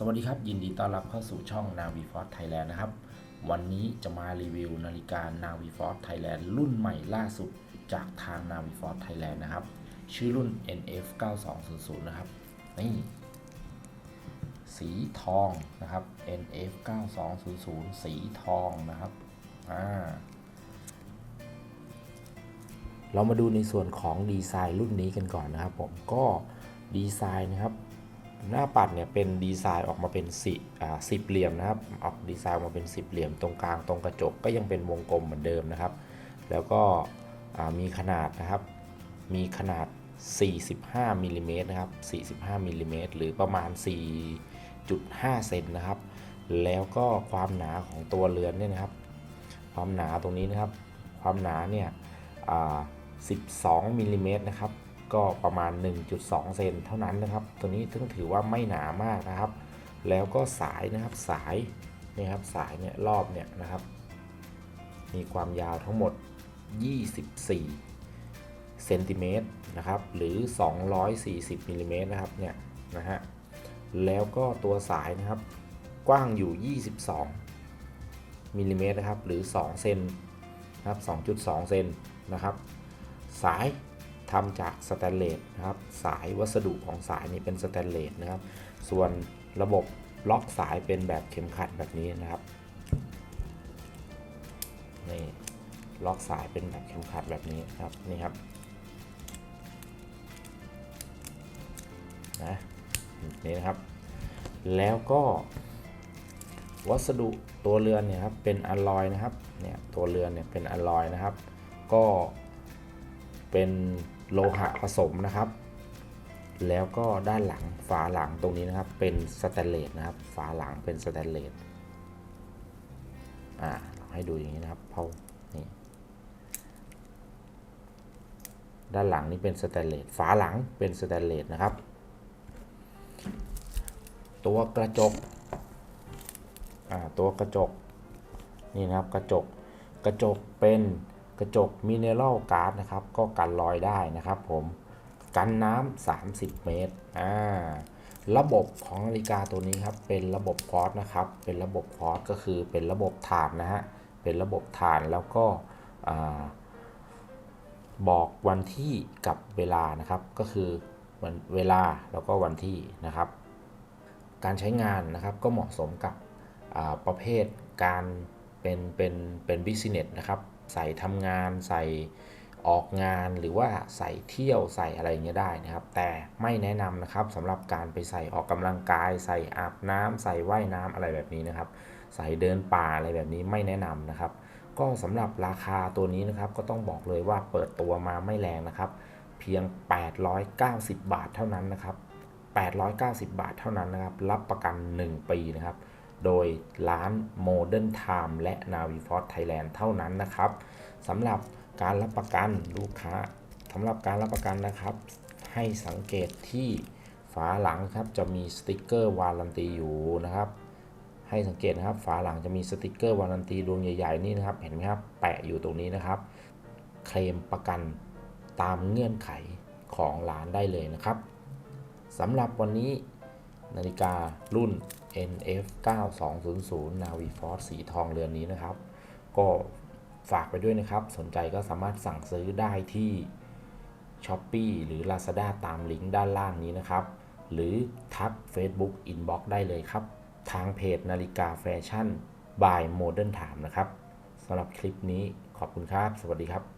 สวัสดีครับ ยินดีต้อนรับเข้าสู่ช่อง Navi Force Thailand นะครับ วันนี้จะมารีวิวนาฬิกา Navi Force Thailand รุ่นใหม่ล่าสุดจากทาง Navi Force Thailand นะครับ ชื่อรุ่น NF 9200นะครับนี่สีทองนะครับ NF 9200สีทองนะครับอ่าเรามาดูในส่วนของดีไซน์รุ่นนี้กันก่อนนะครับผมก็ดีไซน์นะครับ หน้าปัดเนี่ยเป็นดีไซน์ออกมาเป็นสิสิบเหลี่ยมนะครับออกดีไซน์ออกมาเป็นสิบเหลี่ยมตรงกลางตรงกระจกก็ยังเป็นวงกลมเหมือนเดิมนะครับ แล้วก็มีขนาดนะครับ มีขนาด 45มิลลิเมตรนะครับ45มิลลิเมตรหรือประมาณ 4.5 เซนนะครับ แล้วก็ความหนาของตัวเรือนเนี่ยนะครับ ความหนาตรงนี้นะครับ ความหนาเนี่ย12มิลลิเมตรนะครับ ก็ประมาณ 1.2 เซนเท่านั้นนะครับ ตัวนี้ถึงถือว่าไม่หนามากนะครับ แล้วก็สายนะครับสายนี่ครับสายเนี่ยรอบเนี่ยนะครับ มีความยาวทั้งหมด 24เซนติเมตรนะครับหรือ 240มิลลิเมตรนะครับเนี่ยนะฮะแล้วก็ตัวสายนะครับกว้างอยู่ 22มิลลิเมตรนะครับหรือ2เซนนะครับ2.2เซนนะครับสาย ทำจากสแตนเลสนะครับ สายวัสดุของสายนี่เป็นสแตนเลสนะครับ ส่วนระบบล็อกสายเป็นแบบเข็มขัดแบบนี้นะครับนี่ล็อกสายเป็นแบบเข็มขัดแบบนี้ครับนี่ครับนะนี่นะครับ แล้วก็วัสดุตัวเรือนเนี่ยครับเป็นอลลอยนะครับเนี่ยตัวเรือนเนี่ยเป็นอลลอยนะครับ ก็เป็น โลหะผสมนะครับ แล้วก็ด้านหลังฝาหลังตรงนี้นะครับเป็นสแตนเลสนะครับ ฝาหลังเป็นสแตนเลสอ่าให้ดูอย่างนี้นะครับเพรานี่ด้านหลังนี่เป็นสแตนเลสฝาหลังเป็นสแตนเลสนะครับ ตัวกระจกอ่าตัวกระจกนี่นะครับกระจกกระจกเป็น กระจกมิเนอรัลการ์ดนะครับ ก็กันรอยได้นะครับผมกันน้ำ30 เมตรอ่าระบบของนาฬิกาตัวนี้ครับเป็นระบบคอร์สนะครับ เป็นระบบคอร์สก็คือเป็นระบบฐานนะฮะเป็นระบบฐานแล้วก็บอกวันที่กับเวลานะครับ ก็คือวันเวลาแล้วก็วันที่นะครับ การใช้งานนะครับก็เหมาะสมกับประเภทการ เป็นเป็นเป็นบิสเนสนะครับใส่ทำงานใส่ออกงานหรือว่าใส่เที่ยวใส่อะไรอย่างเงี้ยได้นะครับ แต่ไม่แนะนำนะครับสำหรับการไปใส่ออกกำลังกาย ใส่อาบน้ำใส่ว่ายน้ำอะไรแบบนี้นะครับ ใส่เดินป่าอะไรแบบนี้ไม่แนะนำนะครับ ก็สำหรับราคาตัวนี้นะครับก็ต้องบอกเลยว่าเปิดตัวมาไม่แรงนะครับ เพียง 890 บาทเท่านั้นนะครับ890 บาทเท่านั้นนะครับ รับประกัน 1 ปีนะครับ โดยร้าน Modern Time และ Naviforce Thailand เท่านั้นนะครับสำหรับการรับประกันลูกค้าสำหรับการรับประกันนะครับ ให้สังเกตที่ฝาหลังครับจะมีสติกเกอร์วารันตีอยู่นะครับให้สังเกตนะครับ ฝาหลังจะมีสติกเกอร์วารันตีดวงใหญ่ๆนี่นะครับ เห็นไหมครับ แปะอยู่ตรงนี้นะครับ เคลมประกันตามเงื่อนไขของร้านได้เลยนะครับสำหรับวันนี้นาฬิการุ่น NF 9200 Naviforce สีทองเรือนนี้นะครับ ก็ฝากไปด้วยนะครับ สนใจก็สามารถสั่งซื้อได้ที่ s h อ p e e หรือ Lazada ตามลิงก์ด้านล่างนี้นะครับ หรือทัก Facebook Inbox ได้เลยครับ ทางเพจนาฬิกาแฟชั่น by Modern Time นะครับสำหรับคลิปนี้ขอบคุณครับ สวัสดีครับ